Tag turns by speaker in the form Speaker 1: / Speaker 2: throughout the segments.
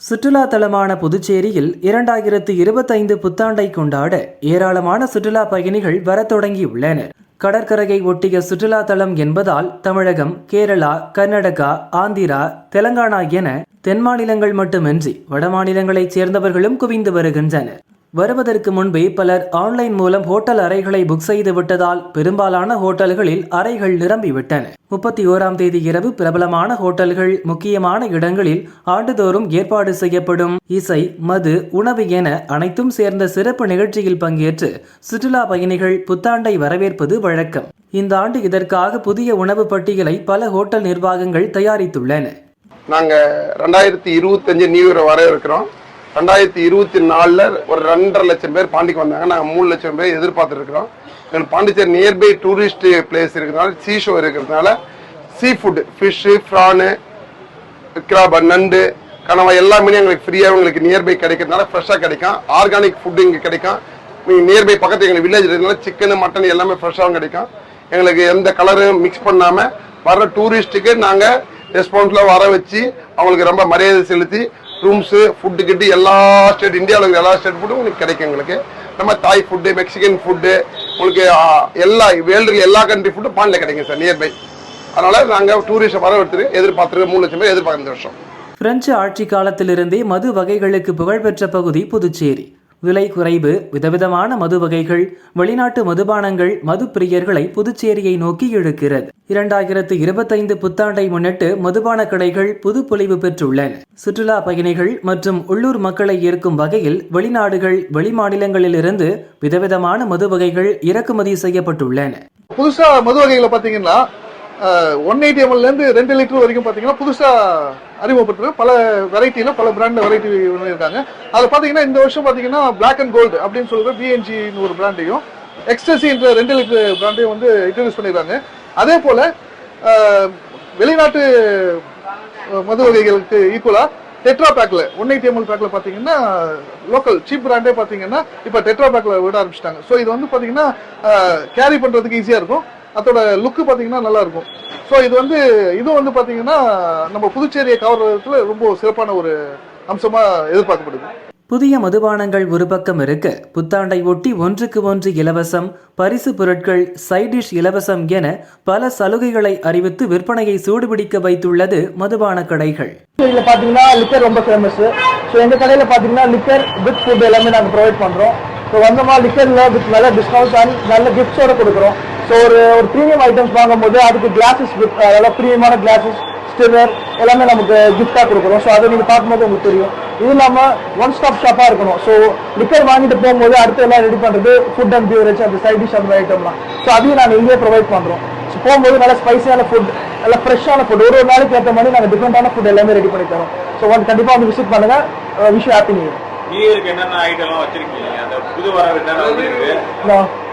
Speaker 1: சுற்றுலா தலமான புதுச்சேரியில் இரண்டாயிரத்து இருபத்தைந்து புத்தாண்டை கொண்டாட ஏராளமான சுற்றுலா பயணிகள் வரத் தொடங்கியுள்ளனர். கடற்கரையை ஒட்டிய சுற்றுலா தலம் என்பதால் தமிழகம் கேரளா கர்நாடகா ஆந்திரா தெலங்கானா என தென் மாநிலங்கள் மட்டுமின்றி வடமாநிலங்களைச் சேர்ந்தவர்களும் குவிந்து வருகின்றனர். வருவதற்கு முன்பே பலர் ஆன்லைன் மூலம் ஹோட்டல் அறைகளை புக் செய்து விட்டதால் பெரும்பாலான ஹோட்டல்களில் அறைகள் நிரம்பிவிட்டன. முப்பத்தி ஓராம் தேதி இரவு பிரபலமான ஹோட்டல்கள் முக்கியமான இடங்களில் ஆண்டுதோறும் ஏற்பாடு செய்யப்படும். இசை மது உணவு என அனைத்தும் சேர்ந்த சிறப்பு நிகழ்ச்சியில் பங்கேற்று சுற்றுலா பயணிகள் புத்தாண்டை வரவேற்பது வழக்கம். இந்த ஆண்டு இதற்காக புதிய உணவு பட்டியலை பல ஹோட்டல் நிர்வாகங்கள் தயாரித்துள்ளன.
Speaker 2: நாங்கள் ரெண்டாயிரத்தி இருபத்தஞ்சு நியூ இயர் வர இருக்கிறோம். ரெண்டாயிரத்தி இருபத்தி நாலுல ஒரு ரெண்டரை லட்சம் பேர் பாண்டிக்கு வந்தாங்க. நாங்கள் மூணு லட்சம் பேர் எதிர்பார்த்துட்டு இருக்கிறோம் எங்களுக்கு பாண்டிச்சேரி நியர்பை டூரிஸ்ட் பிளேஸ் இருக்கிறதுனால சீ ஷோ இருக்கிறதுனால seafood fish prawn crab நண்டு கனவா எல்லா மீனும் எங்களுக்கு ஃப்ரீயாக உங்களுக்கு நியர்பை கிடைக்கிறதுனால ஃப்ரெஷ்ஷாக கிடைக்கும். ஆர்கானிக் ஃபுட்டு இங்கே கிடைக்கும். நீங்கள் நியர்பை பக்கத்து எங்களுக்கு வில்லேஜ் இருக்கிறதுனால சிக்கனு மட்டன் எல்லாமே ஃப்ரெஷ்ஷாகவும் கிடைக்கும். எங்களுக்கு எந்த கலரும் மிக்ஸ் பண்ணாமல் வர்ற டூரிஸ்ட்டுக்கு நாங்கள் ரெஸ்பான்ஸில் வர வச்சு அவங்களுக்கு ரொம்ப மரியாதை செலுத்தி ரூம்ஸு ஃபுட்டு கிட்டு எல்லா ஸ்டேட் இந்தியாவில் இருக்கிற எல்லா ஸ்டேட் ஃபுட்டும் உங்களுக்கு கிடைக்கும் எங்களுக்கு. நம்ம தாய் ஃபுட்டு மெக்சிகன் ஃபுட்டு உங்களுக்கு எல்லா வேர்ல்டு எல்லா கண்ட்ரி ஃபுட்டும் பாண்டில் கிடைக்கும் சார் நியர்பை அதனால் நாங்கள் டூரிஸ்ட்டை ஒருத்தர் எதிர்பார்த்துருக்க மூணு லட்சம் பேர் எதிர்பார்க்குற வருஷம்.
Speaker 1: பிரெஞ்சு ஆட்சி காலத்திலிருந்தே மது வகைகளுக்கு புகழ்பெற்ற பகுதி புதுச்சேரி. விலை குறைவு விதவிதமான மது வகைகள் வெளிநாட்டு மதுபானங்கள் மது பிரியர்களை புதுச்சேரியை நோக்கி இழுக்கிறது. இரண்டாயிரத்து இருபத்தைந்து புத்தாண்டை முன்னிட்டு மதுபான கடைகள் புதுப்பொலிவு பெற்றுள்ளன. சுற்றுலா பயணிகள் மற்றும் உள்ளூர் மக்களை ஈர்க்கும் வகையில் வெளிநாடுகள் வெளிமாநிலங்களிலிருந்து விதவிதமான மது வகைகள் இறக்குமதி செய்யப்பட்டுள்ளன.
Speaker 3: புதுசா மது வகைகளை பாத்தீங்கன்னா ஒன் எயிட்டி எம்எல்லேருந்து ரெண்டு லிட்டர் வரைக்கும் பார்த்தீங்கன்னா புதுசாக அறிமுகப்பட்டிருக்கு பல வெரைட்டியில் பல பிராண்ட் வெரைட்டி இருக்காங்க அதில் பார்த்தீங்கன்னா இந்த வருஷம் பார்த்தீங்கன்னா பிளாக் அண்ட் கோல்டு அப்படின்னு சொல்கிற பிஎன்ஜின்னு ஒரு பிராண்டையும் எக்ஸ்டசின்ற ரெண்டு லிட்டர் பிராண்டையும் வந்து இன்ட்ரடியூஸ் பண்ணியிருக்காங்க. அதே போல் வெளிநாட்டு மது வகைகளுக்கு ஈக்குவலாக டெட்ரா பேக்கில் ஒன் எயிட்டி எம்எல் பேக்கில் பார்த்தீங்கன்னா லோக்கல் சீப் பிராண்டே பார்த்தீங்கன்னா இப்போ டெட்ரா பேக்கில் விட ஆரம்பிச்சிட்டாங்க. ஸோ இது வந்து பார்த்தீங்கன்னா கேரி பண்ணுறதுக்கு ஈஸியாக இருக்கும். அதோட லுக்கு பாத்தீங்கன்னா நல்லா இருக்கும் ஸோ இது வந்து இது வந்து பாத்தீங்கன்னா நம்ம புதுச்சேரியை கவர்றதுல ரொம்ப சிறப்பான ஒரு அம்சமா எதிர்பார்க்கப்படுது.
Speaker 1: புதிய மதுபானங்கள் ஒரு பக்கம் இருக்க. புத்தாண்டை ஒட்டி ஒன்றுக்கு ஒன்று இலவசம் பரிசு பொருட்கள் சைட் டிஷ் இலவசம் என பல சலுகைகளை அறிவித்து விற்பனையை சூடுபிடிக்க வைத்துள்ளது மதுபான கடைகள்.
Speaker 4: இதில் பார்த்தீங்கன்னா லிக்கர் ரொம்ப ஃபேமஸ் ஸோ எங்கள் கடையில் பார்த்தீங்கன்னா லிக்கர் வித் ஃபுட் எல்லாமே நாங்கள் ப்ரொவைட் பண்ணுறோம் ஸோ வந்தோமா லிக்கரில் வித் நல்ல டிஸ்கவுண்ட்ஸ் அண்ட் நல்ல கிஃப்ட்ஸோட கொடுக்குறோம். ஸோ ஒரு ஒரு ப்ரீமியம் ஐட்டம்ஸ் வாங்கும்போது அதுக்கு கிளாஸஸ் வித் அதெல்லாம் ப்ரீமியமான கிளாஸஸ் ஸ்டிவர் எல்லாமே நமக்கு கிஃப்டாக கொடுக்குறோம் ஸோ அதை நீங்கள் பார்க்கும்போது உங்களுக்கு தெரியும். இது இல்லாமல் ஒன் ஸ்டாப் ஷாப்பாக இருக்கணும். ஸோ லிக்கர் வாங்கிட்டு போகும்போது அடுத்து எல்லாம் ரெடி பண்ணுறது ஃபுட் அண்ட் பியூரேஜ் அந்த சைட் டிஷ் அந்த ஐட்டம்லாம் ஸோ அதையும் நாங்கள் இங்கேயே ப்ரொவைட் பண்ணுறோம் ஸோ போகும்போது நல்லா ஸ்பைசியான ஃபுட் நல்லா ஃப்ரெஷ்ஷான ஃபுட் ஒரு ஒரு நாளைக்கு ஏற்ற மாதிரி நாங்கள் டிஃப்ரெண்டான ஃபுட் எல்லாமே ரெடி பண்ணி தரோம். ஸோ ஒன் கண்டிப்பாக வந்து விசிட் பண்ணுங்க. விஷ் ஹாப்பி நியூ
Speaker 5: இயருக்கு என்னென்ன ஐட்டம்லாம் வச்சிருக்கீங்க? புது வரவு என்னென்ன வந்திருக்கு
Speaker 4: இயர்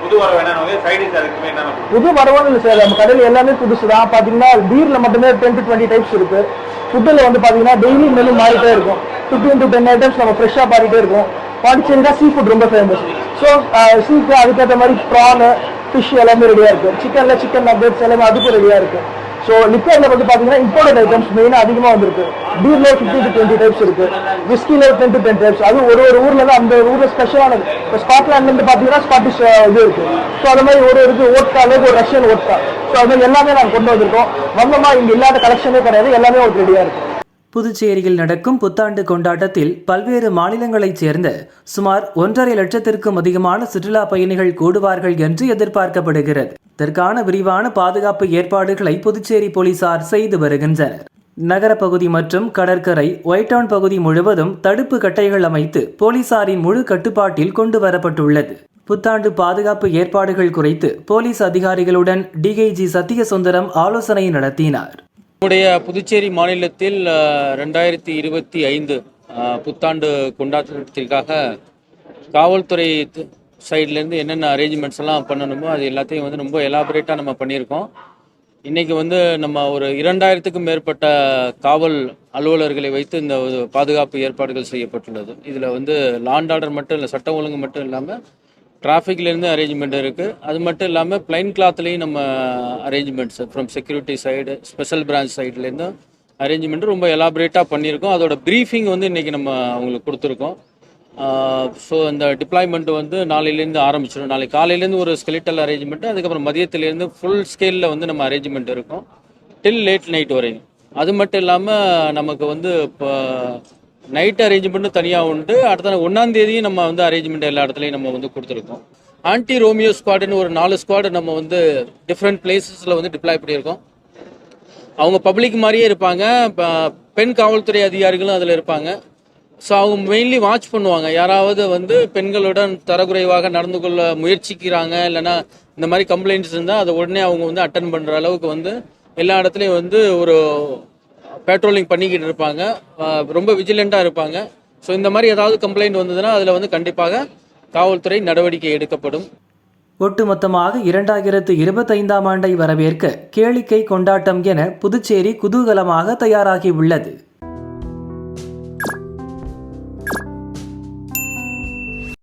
Speaker 5: புது வரவு என்னென்ன வந்து சைடிஸ் அதுக்குமே என்னென்ன
Speaker 4: புது வரவும் இல்லை சார் நம்ம கடையில் எல்லாமே புதுசு தான். பார்த்தீங்கன்னா பீரில் மட்டுமே டென் டு டுவெண்ட்டி டைப்ஸ் இருக்கு. ஃபுட்டில் வந்து பார்த்தீங்கன்னா டெய்லி மெனு மாறிட்டே இருக்கும். ஃபிஃப்டீன் டு டென் ஐட்டம்ஸ் நம்ம ஃப்ரெஷ்ஷாக பாடிட்டே இருக்கும். பாண்டிச்சேரி தான் சீ ஃபுட் ரொம்ப ஃபேமஸ் ஸோ சீக்கு அதுக்கேற்ற மாதிரி ப்ரானு ஃபிஷ் எல்லாமே ரெடியாக இருக்கு. சிக்கனில் சிக்கன் நக்கெட்ஸ் எல்லாமே அதுக்கும் ரெடியாக இருக்கு. ஸோ லிக்கரில் வந்து பார்த்தீங்கன்னா இம்போர்ட்டட் ஐட்டம்ஸ் மெயினாக அதிகமாக வந்திருக்கு. பீர்ல ஃபிஃப்டி டு டுவெண்ட்டி டைப்ஸ் இருக்கு. விஸ்கில டென் டு டென் டைப்ஸ் அது ஒரு ஒரு ஊர்ல தான் அந்த ஊர்ல ஸ்பெஷலானது இப்போ ஸ்காட்லாண்ட்ல இருந்து பார்த்தீங்கன்னா ஸ்காட்டிஷ் இது இருக்கு. ஸோ அது மாதிரி ஒரு ஒரு இது ஓட்கா அளவுக்கு ஒரு ரஷ்யன் ஓட்கா ஸோ அது மாதிரி எல்லாமே நாங்கள் கொண்டு வந்திருக்கோம். வந்தோமா இங்கே இல்லாத கலெக்ஷனே கிடையாது. எல்லாமே ஒரு ரெடியாக இருக்கு.
Speaker 1: புதுச்சேரியில் நடக்கும் புத்தாண்டு கொண்டாட்டத்தில் பல்வேறு மாநிலங்களைச் சேர்ந்த சுமார் ஒன்றரை லட்சத்திற்கும் அதிகமான சுற்றுலா பயணிகள் கூடுவார்கள் என்று எதிர்பார்க்கப்படுகிறது. இதற்கான விரிவான பாதுகாப்பு ஏற்பாடுகளை புதுச்சேரி போலீசார் செய்து வருகின்றனர். நகரப்பகுதி மற்றும் கடற்கரை ஒயிட்டவுன் பகுதி முழுவதும் தடுப்பு கட்டைகள் அமைத்து போலீசாரின் முழு கட்டுப்பாட்டில் கொண்டு வரப்பட்டுள்ளது. புத்தாண்டு பாதுகாப்பு ஏற்பாடுகள் குறித்து போலீஸ் அதிகாரிகளுடன் டிஐஜி சத்தியசுந்தரம் ஆலோசனை நடத்தினார்.
Speaker 6: நம்முடைய புதுச்சேரி மாநிலத்தில் ரெண்டாயிரத்தி இருபத்தி ஐந்து புத்தாண்டு கொண்டாட்டத்திற்காக காவல்துறை சைட்லேருந்து என்னென்ன அரேஞ்ச்மெண்ட்ஸ் எல்லாம் பண்ணணுமோ அது எல்லாத்தையும் வந்து ரொம்ப எலாபரேட்டாக நம்ம பண்ணியிருக்கோம். இன்றைக்கி வந்து நம்ம ஒரு இரண்டாயிரத்துக்கும் மேற்பட்ட காவல் அலுவலர்களை வைத்து இந்த ஒரு பாதுகாப்பு ஏற்பாடுகள் செய்யப்பட்டுள்ளது. இதில் வந்து லாண்ட் ஆர்டர் மட்டும் இல்லை சட்டம் ஒழுங்கு மட்டும் இல்லாமல் டிராஃபிக்லேருந்து அரேஞ்ச்மெண்ட் இருக்குது அது மட்டும் இல்லாமல் பிளைன் கிளாத்லேயும் நம்ம arrangements from security side special branch சைட்லேருந்து அரேஞ்ச்மெண்ட் ரொம்ப எலாபரேட்டாக பண்ணியிருக்கோம். அதோட ப்ரீஃபிங் வந்து இன்றைக்கி நம்ம அவங்களுக்கு கொடுத்துருக்கோம். ஸோ இந்த டிப்ளாய்மெண்ட் வந்து நாளையிலேருந்து ஆரம்பிச்சிடும் நாளைக்கு காலையிலேருந்து ஒரு ஸ்கெலிட்டல் அரேஞ்ச்மெண்ட்டு அதுக்கப்புறம் மதியத்துலேருந்து ஃபுல் ஸ்கேலில் வந்து நம்ம அரேஞ்ச்மெண்ட் இருக்கும். டில் லேட் நைட் வரையும். அது மட்டும் இல்லாமல் நமக்கு வந்து இப்போ நைட் அரேஞ்ச்மெண்ட்டும் தனியாக உண்டு. அடுத்த ஒன்றாம் தேதியும் நம்ம வந்து அரேஞ்ச்மெண்ட் எல்லா இடத்துலையும் நம்ம வந்து கொடுத்துருக்கோம். ஆன்டி ரோமியோ ஸ்குவாடுன்னு ஒரு நாலு ஸ்குவாடு நம்ம வந்து டிஃப்ரெண்ட் பிளேசஸில் வந்து டிப்ளாய் பண்ணியிருக்கோம். அவங்க பப்ளிக் மாதிரியே இருப்பாங்க. பெண் காவல்துறை அதிகாரிகளும் அதில் இருப்பாங்க. ஸோ அவங்க மெயின்லி வாட்ச் பண்ணுவாங்க. யாராவது வந்து பெண்களுடன் தரக்குறைவாக நடந்து கொள்ள முயற்சிக்கிறாங்க இல்லைன்னா இந்த மாதிரி கம்ப்ளைண்ட்ஸ் இருந்தால் அதை உடனே அவங்க வந்து அட்டன் பண்ணுற அளவுக்கு வந்து எல்லா இடத்துலையும் வந்து ஒரு பேட்ரோலிங் பண்ணிக்கிட்டு இருப்பாங்க. ரொம்ப விஜிலண்ட்டாக இருப்பாங்க. ஸோ இந்த மாதிரி ஏதாவது கம்ப்ளைண்ட் வந்ததுன்னா அதில் வந்து கண்டிப்பாக காவல்துறை நடவடிக்கை எடுக்கப்படும்.
Speaker 1: ஒட்டுமொத்தமாக இரண்டாயிரத்து இருபத்தைந்தாம் ஆண்டை வரவேற்க கேளிக்கை கொண்டாட்டம் என புதுச்சேரி குதூகலமாக தயாராகி உள்ளது.